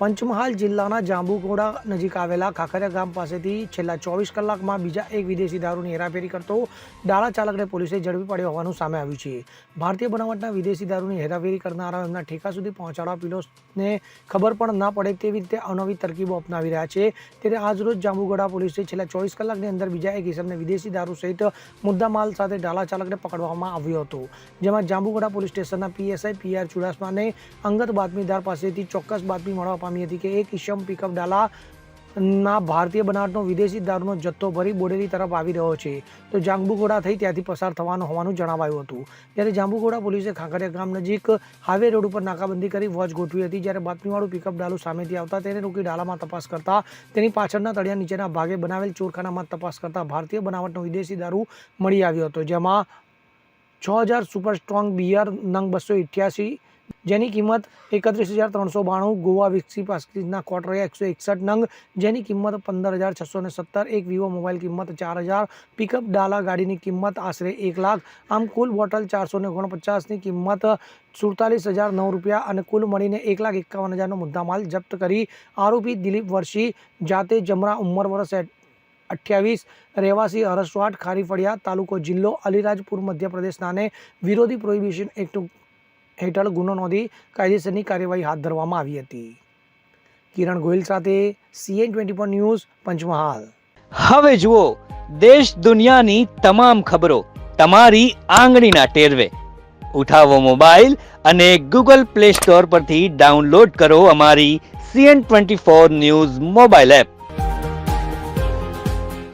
પંચમહાલ જિલ્લાના જાંબુઘોડા નજીક આવેલા ખાખરિયા ગામ પાસેથી છેલ્લા ચોવીસ કલાકમાં બીજા એક વિદેશી દારૂની હેરાફેરી કરતો ડાળા ચાલકને પોલીસે ઝડપી પડ્યો હોવાનું સામે આવ્યું છે. ભારતીય બનાવટના વિદેશી દારૂની હેરાફેરી કરનારા એમના ઠેકા સુધી પહોંચાડવા પીલોને ખબર પણ ના પડે તેવી રીતે અનવી તરકીબો અપનાવી રહ્યા છે. ત્યારે આજરોજ જાંબુગોડા પોલીસે છેલ્લા ચોવીસ કલાકની અંદર બીજા એક ઇસમને વિદેશી દારૂ સહિત મુદ્દામાલ સાથે ડાળા ચાલકને પકડવામાં આવ્યો હતો. જેમાં જાંબુગોડા પોલીસ સ્ટેશનના પીએસઆઈ પીઆર ચુડાસમાને અંગત બાતમીદાર પાસેથી ચોક્કસ બાતમી મળવા પામી હતી કે એક ઇશમ પિકઅપ ડાલા ના ભારતીય બનાવટનો વિદેશી દારૂનો જથ્થો ભરી બોડેલી તરફ આવી રહ્યો છે. તો જાંબુઘોડા થઈ ત્યાંથી પસાર થવાનું હોવાનું જણાવાયું હતું. ત્યારે જાંબુઘોડા પોલીસે ખાંખરિયા ગામ નજીક હાઈવે રોડ ઉપર નાકાબંધી કરી વોચ ગોઠવી હતી. જ્યારે બાતમીવાળું પિકઅપ ડાલુ સામેથી આવતા તેને રોકી ડાલામાં તપાસ કરતા તેની પાછળના તળિયા નીચેના ભાગે બનાવેલ ચોરખાનામાં તપાસ કરતા ભારતીય બનાવટનો વિદેશી દારૂ મળી આવ્યો હતો, જેમાં છ હજાર સુપર સ્ટ્રોંગ બિયર નંગ બસો ઇઠ્યાસી જેની કિંમત એકત્રીસ હજાર ત્રણસો બાણું, ગોવા વિક્સી પાસ્કીના ક્વાર્ટર એકસો એકસઠ નંગ, જેની કિંમત પંદર હજાર છસો ને સત્તર, એક વિવો મોબાઈલ કિંમત ચાર હજાર, પિકઅપ ડાલા ગાડીની કિંમત આશરે એક લાખ, આમ કુલ બોટલ ચારસો ને ઓગણપચાસની કિંમત સુડતાલીસ હજાર નવ રૂપિયા અને કુલ મળીને એક લાખ એકાવન હજારનો મુદ્દામાલ જપ્ત કરી આરોપી દિલીપ વર્ષી, જાતે જમરા ઉંમર વર્ષ અઠ્યાવીસ, રહેવાસી હરસવાટ, ખારીફળિયા તાલુકો જિલ્લો અલીરાજપુર, મધ્યપ્રદેશના અને વિરોધી પ્રોહિબિશન એક્ટ હેઠળ ગુનો નોંધી કાયદેસરની કાર્યવાહી હાથ ધરવામાં આવી હતી. કિરણ ગોયલ સાથે CN twenty four news, Panchmahal. હવે જુઓ, દેશ દુનિયાની તમામ ખબરો તમારી આંગળીના ટેરવે. ઉઠાવો મોબાઈલ અને ગૂગલ પ્લે સ્ટોર પરથી ડાઉનલોડ કરો અમારી CN twenty four news mobile app.